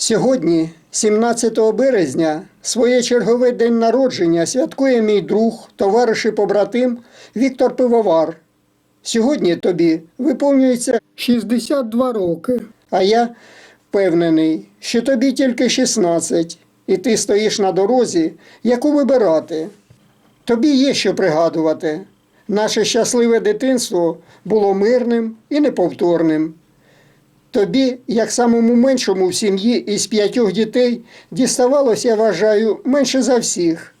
Сьогодні, 17 березня, своє чергове день народження святкує мій друг, товариш і побратим Віктор Пивовар. Сьогодні тобі виповнюється 62 роки. А я впевнений, що тобі тільки 16, і ти стоїш на дорозі, яку вибирати. Тобі є що пригадувати. Наше щасливе дитинство було мирним і неповторним. Тобі, як самому меншому в сім'ї із п'ятьох дітей, діставалося, я вважаю, менше за всіх.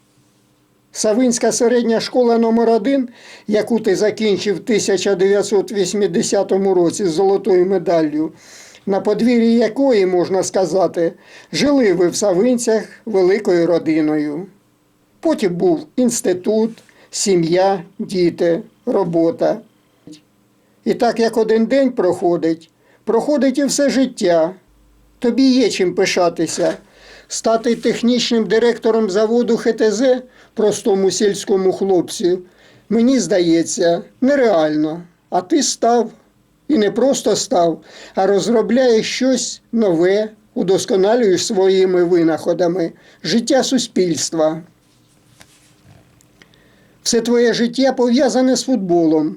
Савинська середня школа номер 1 яку ти закінчив в 1980 році з золотою медаллю, на подвір'ї якої, можна сказати, жили ви в Савинцях великою родиною. Потім був інститут, сім'я, діти, робота. І так як один день проходить, проходить і все життя. Тобі є чим пишатися. Стати технічним директором заводу ХТЗ простому сільському хлопцю, мені здається, нереально. А ти став. І не просто став, а розробляєш щось нове, удосконалюєш своїми винаходами життя суспільства. Все твоє життя пов'язане з футболом.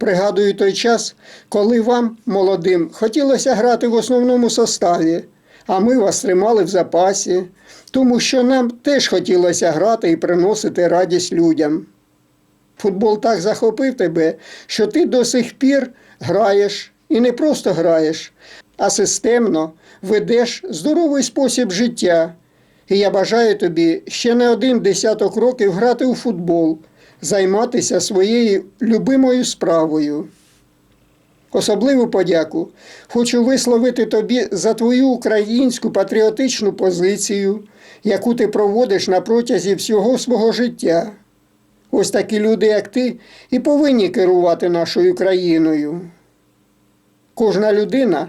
Пригадую той час, коли вам, молодим, хотілося грати в основному составі, а ми вас тримали в запасі, тому що нам теж хотілося грати і приносити радість людям. Футбол так захопив тебе, що ти до сих пір граєш і не просто граєш, а системно ведеш здоровий спосіб життя. І я бажаю тобі ще не один десяток років грати у футбол, займатися своєю любимою справою. Особливу подяку хочу висловити тобі за твою українську патріотичну позицію, яку ти проводиш на протязі всього свого життя. Ось такі люди, як ти, і повинні керувати нашою країною. Кожна людина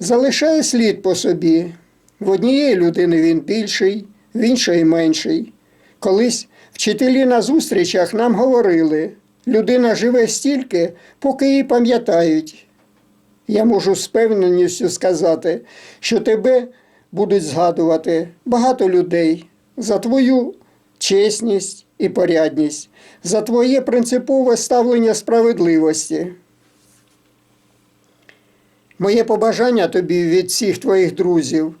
залишає слід по собі. В однієї людини він більший, в іншої менший. Колись вчителі на зустрічах нам говорили, людина живе стільки, поки її пам'ятають. Я можу з певненістю сказати, що тебе будуть згадувати багато людей за твою чесність і порядність, за твоє принципове ставлення справедливості. Моє побажання тобі від всіх твоїх друзів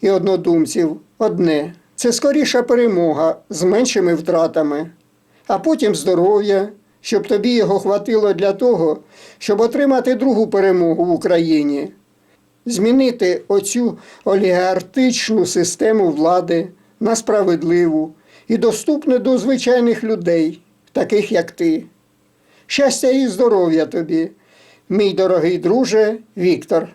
і однодумців одне це скоріша перемога з меншими втратами, а потім здоров'я, щоб тобі його хватило для того, щоб отримати другу перемогу в Україні, змінити оцю олігархічну систему влади на справедливу і доступну до звичайних людей, таких як ти. Щастя і здоров'я тобі, мій дорогий друже Віктор.